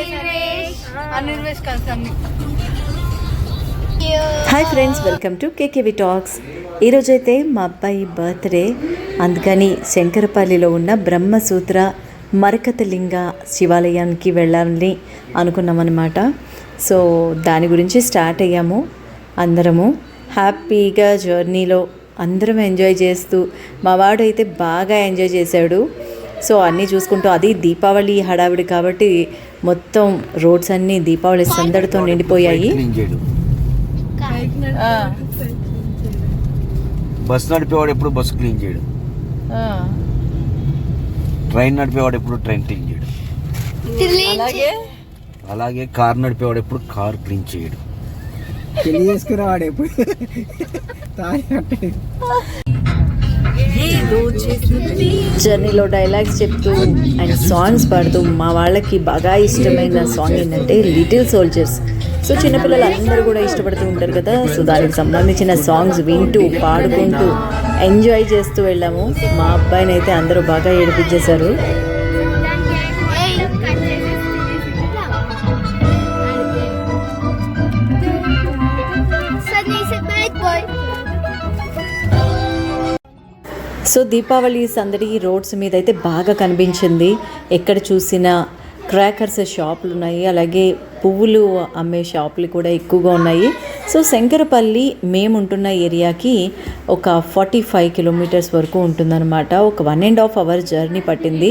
అనిర్వేష్. కలిసి hi friends welcome to KKV talks ఈరోజైతే మా అబ్బాయి బర్త్డే అందుకని శంకరపల్లిలో ఉన్న బ్రహ్మసూత్ర మరకతలింగ శివాలయానికి వెళ్ళాలని అనుకున్నామన్నమాట. సో దాని గురించి స్టార్ట్ అయ్యాము. అందరము హ్యాపీగా జర్నీలో అందరం ఎంజాయ్ చేస్తూ మా వాడు అయితే బాగా ఎంజాయ్ చేశాడు. సో అన్నీ చూసుకుంటూ అది దీపావళి హడావిడి కాబట్టి మొత్తం రోడ్స్ అన్నీ దీపావళి సందడితో నిండిపోయాయి. క్లీన్ చేయడు బస్ నడిపేవాడు ఎప్పుడు బస్సు క్లీన్ చేయడు. ట్రైన్ నడిపేవాడు ఎప్పుడు ట్రైన్ క్లీన్ చేయడు. అలాగే? అలాగే కార్ నడిపేవాడు ఎప్పుడు కార్ క్లీన్ చేయడు. పెళ్ళి చేసుకునేవాడు ఎప్పుడు జర్నీలో డైలాగ్స్ చెప్తూ అండ్ సాంగ్స్ పాడుతూ మా వాళ్ళకి బాగా ఇష్టమైన సాంగ్ ఏంటంటే లిటిల్ సోల్జర్స్ సో చిన్నపిల్లలు అందరూ కూడా ఇష్టపడుతూ ఉంటారు కదా సో దానికి సంబంధించిన సాంగ్స్ వింటూ పాడుకుంటూ ఎంజాయ్ చేస్తూ వెళ్ళాము. మా అబ్బాయిని అయితే అందరూ బాగా ఏడిపించేశారు. సో దీపావళి సందడి రోడ్స్ మీద అయితే బాగా కనిపించింది. ఎక్కడ చూసినా క్రాకర్స్ షాపులు ఉన్నాయి అలాగే పువ్వులు అమ్మే షాపులు కూడా ఎక్కువగా ఉన్నాయి. సో శంకరపల్లి మేము ఉంటున్న ఏరియాకి ఒక ఫార్టీ ఫైవ్ కిలోమీటర్స్ వరకు ఉంటుందన్నమాట. ఒక one and half hour journey పట్టింది.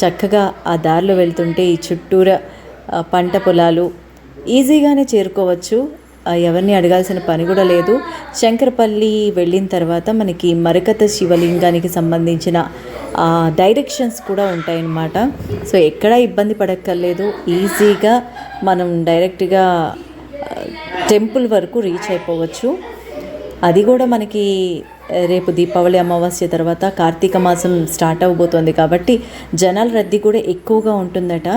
చక్కగా ఆ దారిలో వెళ్తుంటే ఈ చుట్టూరా పంట పొలాలు ఈజీగానే చేరుకోవచ్చు. ఎవరిని అడగాల్సిన పని కూడా లేదు. శంకరపల్లి వెళ్ళిన తర్వాత మనకి మరకత శివలింగానికి సంబంధించిన డైరెక్షన్స్ కూడా ఉంటాయన్నమాట. సో ఎక్కడా ఇబ్బంది పడక్కర్లేదు. ఈజీగా మనం డైరెక్ట్గా టెంపుల్ వరకు రీచ్ అయిపోవచ్చు. అది కూడా మనకి రేపు దీపావళి అమావాస్య తర్వాత కార్తీక మాసం స్టార్ట్ అవబోతోంది కాబట్టి జనాల రద్దీ కూడా ఎక్కువగా ఉంటుందట.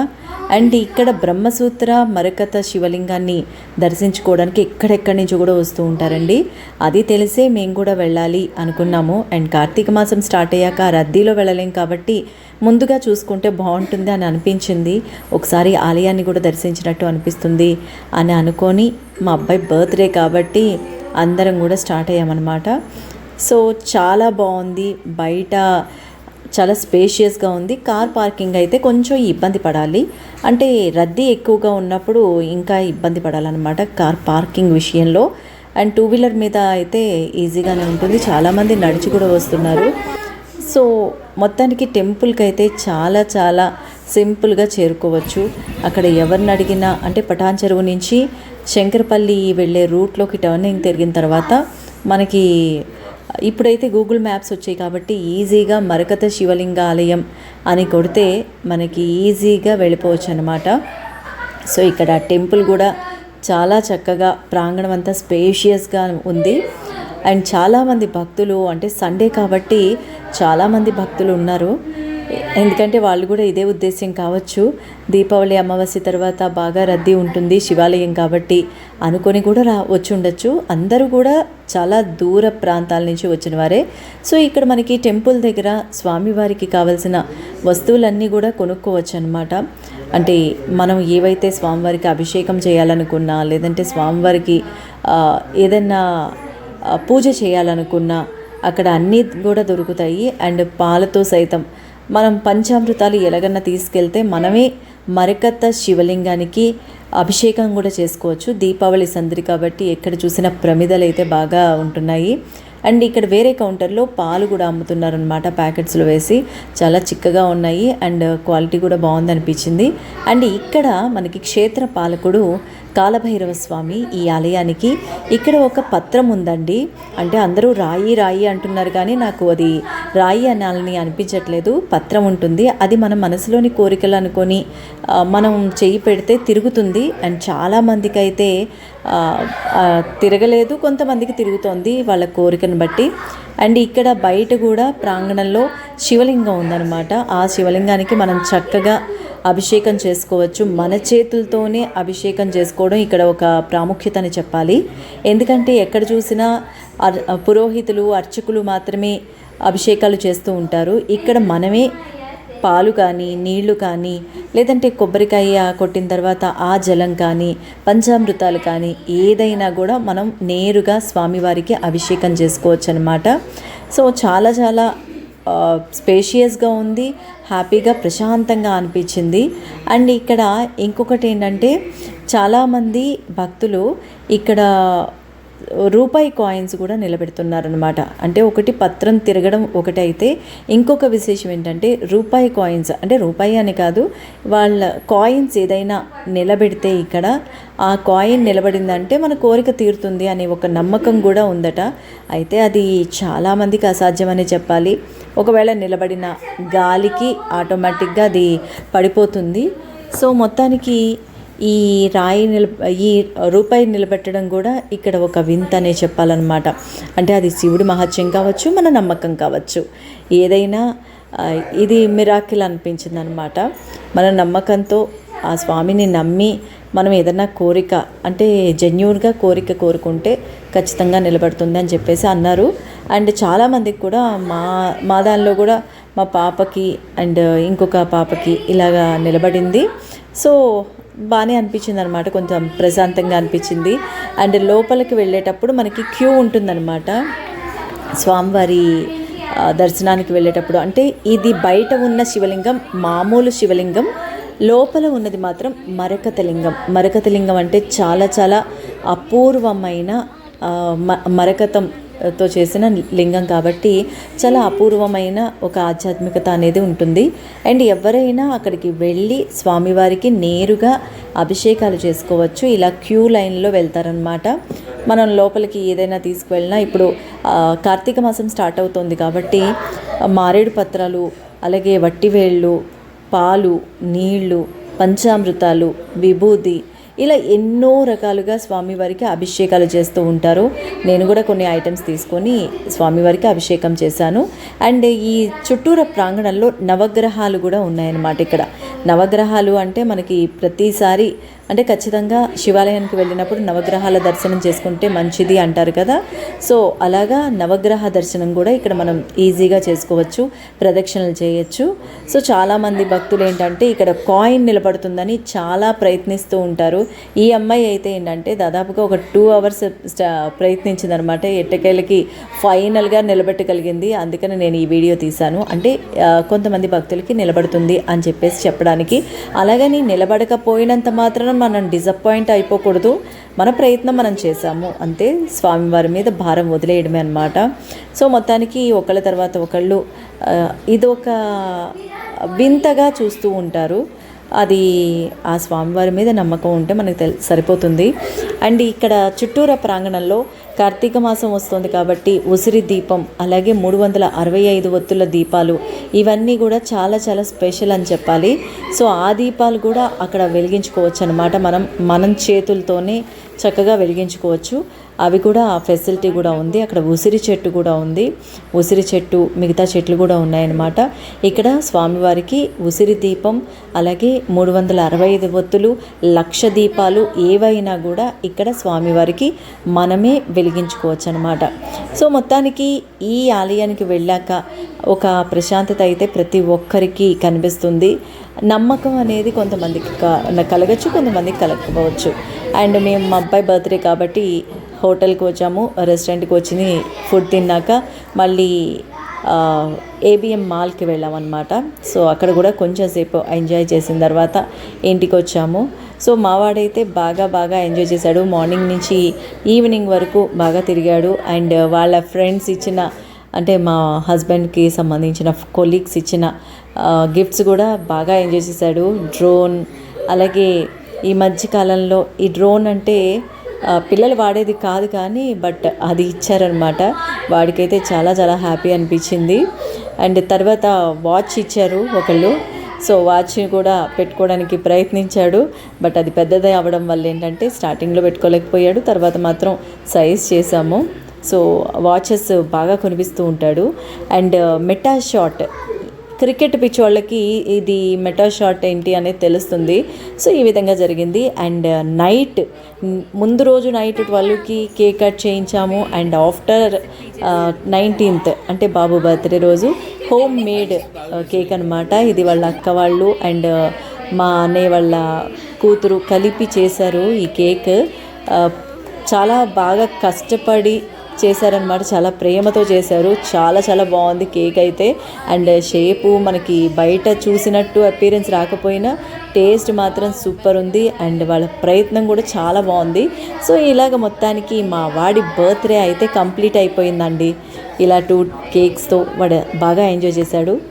అండ్ ఇక్కడ బ్రహ్మసూత్ర మరకత శివలింగాన్ని దర్శించుకోవడానికి ఎక్కడెక్కడి నుంచి కూడా వస్తూ ఉంటారండి. అది తెలిసే మేము కూడా వెళ్ళాలి అనుకున్నాము. అండ్ కార్తీక మాసం స్టార్ట్ అయ్యాక రద్దీలో వెళ్ళలేం కాబట్టి ముందుగా చూసుకుంటే బాగుంటుంది అని అనిపించింది. ఒకసారి ఆలయాన్ని కూడా దర్శించినట్టు అనిపిస్తుంది అని అనుకొని మా అబ్బాయి బర్త్డే కాబట్టి అందరం కూడా స్టార్ట్ అయ్యామన్నమాట. సో చాలా బాగుంది. బయట చాలా స్పేషియస్గా ఉంది. కార్ పార్కింగ్ అయితే కొంచెం ఇబ్బంది పడాలి. అంటే రద్దీ ఎక్కువగా ఉన్నప్పుడు ఇంకా ఇబ్బంది పడాలన్నమాట కార్ పార్కింగ్ విషయంలో. అండ్ టూ వీలర్ మీద అయితే ఈజీగానే ఉంటుంది. చాలామంది నడిచి కూడా వస్తున్నారు. సో మొత్తానికి టెంపుల్కి అయితే చాలా చాలా సింపుల్గా చేరుకోవచ్చు. అక్కడ ఎవరిని అడిగినా అంటే పటాన్ చెరువు నుంచి శంకరపల్లి వెళ్ళే రూట్లోకి టర్నింగ్ తిరిగిన తర్వాత మనకి ఇప్పుడైతే గూగుల్ మ్యాప్స్ వచ్చాయి కాబట్టి ఈజీగా మరకత శివలింగ ఆలయం అని కొడితే మనకి ఈజీగా వెళ్ళిపోవచ్చు అనమాట సో ఇక్కడ టెంపుల్ కూడా చాలా చక్కగా ప్రాంగణం అంతా స్పేషియస్గా ఉంది. అండ్ చాలామంది భక్తులు అంటే సండే కాబట్టి చాలామంది భక్తులు ఉన్నారు. ఎందుకంటే వాళ్ళు కూడా ఇదే ఉద్దేశం కావచ్చు. దీపావళి అమావాస్య తర్వాత బాగా రద్దీ ఉంటుంది శివాలయం కాబట్టి అనుకొని కూడా రా వచ్చి ఉండొచ్చు అందరూ కూడా చాలా దూర ప్రాంతాల నుంచి వచ్చిన వారే. సో ఇక్కడ మనకి టెంపుల్ దగ్గర స్వామివారికి కావలసిన వస్తువులన్నీ కూడా కొనుక్కోవచ్చు అనమాట అంటే మనం ఏవైతే స్వామివారికి అభిషేకం చేయాలనుకున్నా లేదంటే స్వామివారికి ఏదైనా పూజ చేయాలనుకున్నా అక్కడ అన్నీ కూడా దొరుకుతాయి. అండ్ పాలతో సైతం మనం పంచామృతాలు ఎలాగన్నా తీసుకెళ్తే మనమే మరకత్త శివలింగానికి అభిషేకం కూడా చేసుకోవచ్చు. దీపావళి సందడి కాబట్టి ఎక్కడ చూసిన ప్రమిదలు అయితే బాగా ఉంటున్నాయి. అండ్ ఇక్కడ వేరే కౌంటర్లో పాలు కూడా అమ్ముతున్నారనమాట ప్యాకెట్స్లో వేసి. చాలా చిక్కగా ఉన్నాయి అండ్ క్వాలిటీ కూడా బాగుంది అనిపించింది అండ్ ఇక్కడ మనకి క్షేత్ర పాలకుడు కాలభైరవ స్వామి ఈ ఆలయానికి ఇక్కడ ఒక పత్రం ఉందండి. అంటే అందరూ రాయి రాయి అంటున్నారు కానీ నాకు అది రాయి అనాలని అనిపించట్లేదు. పత్రం ఉంటుంది. అది మన మనసులోని కోరికలు అనుకొని మనం చేయి పెడితే తిరుగుతుంది. అండ్ చాలామందికి అయితే తిరగలేదు. కొంతమందికి తిరుగుతోంది వాళ్ళ కోరికను బట్టి. అండ్ ఇక్కడ బయట కూడా ప్రాంగణంలో శివలింగం ఉందన్నమాట. ఆ శివలింగానికి మనం చక్కగా అభిషేకం చేసుకోవచ్చు. మన చేతులతోనే అభిషేకం చేసుకోవడం ఇక్కడ ఒక ప్రాముఖ్యతని చెప్పాలి. ఎందుకంటే ఎక్కడ చూసినా అర్- పురోహితులు అర్చకులు మాత్రమే అభిషేకాలు చేస్తూ ఉంటారు. ఇక్కడ మనమే పాలు కానీ నీళ్ళు కానీ లేదంటే కొబ్బరికాయ కొట్టిన తర్వాత ఆ జలం కానీ పంచామృతాలు కానీ ఏదైనా కూడా మనం నేరుగా స్వామివారికి అభిషేకం చేసుకోవచ్చు అనమాట సో చాలా చాలా స్పేషియస్గా ఉంది హ్యాపీగా ప్రశాంతంగా అనిపించింది. అండ్ ఇక్కడ ఇంకొకటి ఏంటంటే చాలామంది భక్తులు ఇక్కడ రూపాయి కాయిన్స్ కూడా నిలబెడుతున్నారనమాట అంటే ఒకటి పత్రం తిరగడం ఒకటైతే ఇంకొక విశేషం ఏంటంటే రూపాయి కాయిన్స్ అంటే రూపాయి అని కాదు వాళ్ళ కాయిన్స్ ఏదైనా నిలబెడితే ఇక్కడ ఆ కాయిన్ నిలబడిందంటే మన కోరిక తీరుతుంది అనే ఒక నమ్మకం కూడా ఉందట. అయితే అది చాలామందికి అసాధ్యమని చెప్పాలి. ఒకవేళ నిలబడిన గాలికి ఆటోమేటిక్గా అది పడిపోతుంది. సో మొత్తానికి ఈ రాయి నిల ఈ రూపాయి నిలబెట్టడం కూడా ఇక్కడ ఒక వింత అనే చెప్పాలన్నమాట. అంటే అది శివుడి మహత్యం కావచ్చు మన నమ్మకం కావచ్చు. ఏదైనా ఇది మిరాకిల్ అనిపించింది అనమాట మన నమ్మకంతో ఆ స్వామిని నమ్మి మనం ఏదైనా కోరిక అంటే జెన్యున్గా కోరిక కోరుకుంటే ఖచ్చితంగా నిలబడుతుంది అని చెప్పేసి అన్నారు. అండ్ చాలామందికి కూడా మా మా దానిలో కూడా మా పాపకి అండ్ ఇంకొక పాపకి ఇలాగా నిలబడింది. సో బాగానే అనిపించింది అనమాట కొంచెం ప్రశాంతంగా అనిపించింది. అండ్ లోపలికి వెళ్ళేటప్పుడు మనకి క్యూ ఉంటుందన్నమాట. స్వామివారి దర్శనానికి వెళ్ళేటప్పుడు. అంటే ఇది బయట ఉన్న శివలింగం మామూలు శివలింగం లోపల ఉన్నది మాత్రం మరకత లింగం మరకత లింగం అంటే చాలా చాలా అపూర్వమైన మరకతం. తో చేసిన లింగం కాబట్టి చాలా అపూర్వమైన ఒక ఆధ్యాత్మికత అనేది ఉంటుంది. అండ్ ఎవరైనా అక్కడికి వెళ్ళి స్వామివారికి నేరుగా అభిషేకాలు చేసుకోవచ్చు. ఇలా క్యూ లైన్లో వెళ్తారనమాట మనం లోపలికి ఏదైనా తీసుకువెళ్ళినా ఇప్పుడు కార్తీక మాసం స్టార్ట్ అవుతుంది కాబట్టి మారేడు పత్రాలు అలాగే వట్టివేళ్ళు పాలు నీళ్ళు పంచామృతాలు విభూది ఇలా ఎన్నో రకాలుగా స్వామివారికి అభిషేకాలు చేస్తూ ఉంటారు. నేను కూడా కొన్ని ఐటమ్స్ తీసుకొని స్వామివారికి అభిషేకం చేశాను. అండ్ ఈ చుట్టూర ప్రాంగణంలో నవగ్రహాలు కూడా ఉన్నాయన్నమాట ఇక్కడ. నవగ్రహాలు అంటే మనకి ప్రతిసారి అంటే ఖచ్చితంగా శివాలయానికి వెళ్ళినప్పుడు నవగ్రహాల దర్శనం చేసుకుంటే మంచిది అంటారు కదా. సో అలాగా నవగ్రహ దర్శనం కూడా ఇక్కడ మనం ఈజీగా చేసుకోవచ్చు ప్రదక్షిణలు చేయొచ్చు. సో చాలామంది భక్తులు ఏంటంటే ఇక్కడ కాయిన్ నిలబడుతుందని చాలా ప్రయత్నిస్తూ ఉంటారు. ఈ అమ్మాయి అయితే ఏంటంటే దాదాపుగా ఒక టూ అవర్స్ ప్రయత్నించిందనమాట. ఎట్టకేళ్ళకి ఫైనల్గా నిలబెట్టగలిగింది. అందుకని నేను ఈ వీడియో తీశాను. అంటే కొంతమంది భక్తులకి నిలబడుతుంది అని చెప్పేసి చెప్పడానికి. అలాగని నిలబడకపోయినంత మాత్రం మనం డిసప్పాయింట్ అయిపోకూడదు. మన ప్రయత్నం మనం చేశాము. అంతే స్వామివారి మీద భారం వదిలేయడమే అనమాట సో మొత్తానికి ఒకళ్ళ తర్వాత ఒకళ్ళు ఇదొక వింతగా చూస్తూ ఉంటారు. అది ఆ స్వామివారి మీద నమ్మకం ఉంటే మనకు తెల్ సరిపోతుంది. అండ్ ఇక్కడ చుట్టూరా ప్రాంగణంలో కార్తీక మాసం వస్తుంది కాబట్టి ఉసిరి దీపం అలాగే మూడు వందల అరవై ఐదు ఒత్తుల దీపాలు ఇవన్నీ కూడా చాలా చాలా స్పెషల్ అని చెప్పాలి. సో ఆ దీపాలు కూడా అక్కడ వెలిగించుకోవచ్చు అనమాట మనం మనం చేతులతోనే చక్కగా వెలిగించుకోవచ్చు. అవి కూడా ఆ ఫెసిలిటీ కూడా ఉంది. అక్కడ ఉసిరి చెట్టు కూడా ఉంది. ఉసిరి చెట్టు మిగతా చెట్లు కూడా ఉన్నాయన్నమాట. ఇక్కడ స్వామివారికి ఉసిరి దీపం అలాగే మూడు వందల అరవై ఐదు ఒత్తులు లక్ష దీపాలు ఏవైనా కూడా ఇక్కడ స్వామివారికి మనమే వెలిగించుకోవచ్చు అనమాట సో మొత్తానికి ఈ ఆలయానికి వెళ్ళాక ఒక ప్రశాంతత అయితే ప్రతి ఒక్కరికి కనిపిస్తుంది. నమ్మకం అనేది కొంతమందికి క- కలగచ్చు కొంతమందికి కలగకపోవచ్చు. అండ్ మేము మా అబ్బాయి బర్త్డే కాబట్టి హోటల్కి వచ్చాము రెస్టారెంట్కి వచ్చి ఫుడ్ తిన్నాక మళ్ళీ ఏబిఎం మాల్కి వెళ్ళామన్నమాట. సో అక్కడ కూడా కొంచెం సేపు ఎంజాయ్ చేసిన తర్వాత ఇంటికి వచ్చాము. సో మావాడైతే బాగా బాగా ఎంజాయ్ చేశాడు. మార్నింగ్ నుంచి ఈవినింగ్ వరకు బాగా తిరిగాడు. అండ్ వాళ్ళ ఫ్రెండ్స్ ఇచ్చిన అంటే మా హస్బెండ్కి సంబంధించిన కొలీగ్స్ ఇచ్చిన గిఫ్ట్స్ కూడా బాగా ఎంజాయ్ చేశాడు. డ్రోన్ అలాగే ఈ మధ్య కాలంలో ఈ డ్రోన్ అంటే పిల్లలు వాడేది కాదు కానీ బట్ అది ఇచ్చారనమాట వాడికైతే చాలా చాలా హ్యాపీ అనిపించింది. అండ్ తర్వాత వాచ్ ఇచ్చారు ఒకళ్ళు. సో వాచ్ కూడా పెట్టుకోవడానికి ప్రయత్నించాడు. బట్ అది పెద్దది అవ్వడం వల్ల ఏంటంటే స్టార్టింగ్లో పెట్టుకోలేకపోయాడు. తర్వాత మాత్రం సైజ్ చేసాము సో వాచెస్ బాగా కొనిపిస్తూ ఉంటాడు. And meta shot cricket pitch వాళ్ళకి ఇది మెటా షాట్ ఏంటి అనేది తెలుస్తుంది. సో ఈ విధంగా జరిగింది. అండ్ uh, నైట్ ముందు రోజు నైట్ ట్వెల్వ్కి కేక్ కట్ చేయించాము. అండ్ ఆఫ్టర్ uh, నైన్టీన్త్ అంటే బాబు బర్త్డే రోజు హోమ్ మేడ్ uh, కేక్ అనమాట ఇది వాళ్ళ అక్క వాళ్ళు అండ్ మా అన్నయ్య వాళ్ళ కూతురు కలిపి చేశారు ఈ కేక్. చాలా బాగా కష్టపడి చేశారనమాట చాలా ప్రేమతో చేశారు. చాలా చాలా బాగుంది కేక్ అయితే. అండ్ షేపు మనకి బయట చూసినట్టు అపీరెన్స్ రాకపోయినా టేస్ట్ మాత్రం సూపర్ ఉంది. అండ్ వాళ్ళ ప్రయత్నం కూడా చాలా బాగుంది. సో ఇలాగ మొత్తానికి మా వాడి బర్త్డే అయితే కంప్లీట్ అయిపోయిందండి. ఇలా టూ కేక్స్తో వాడు బాగా ఎంజాయ్ చేశాడు.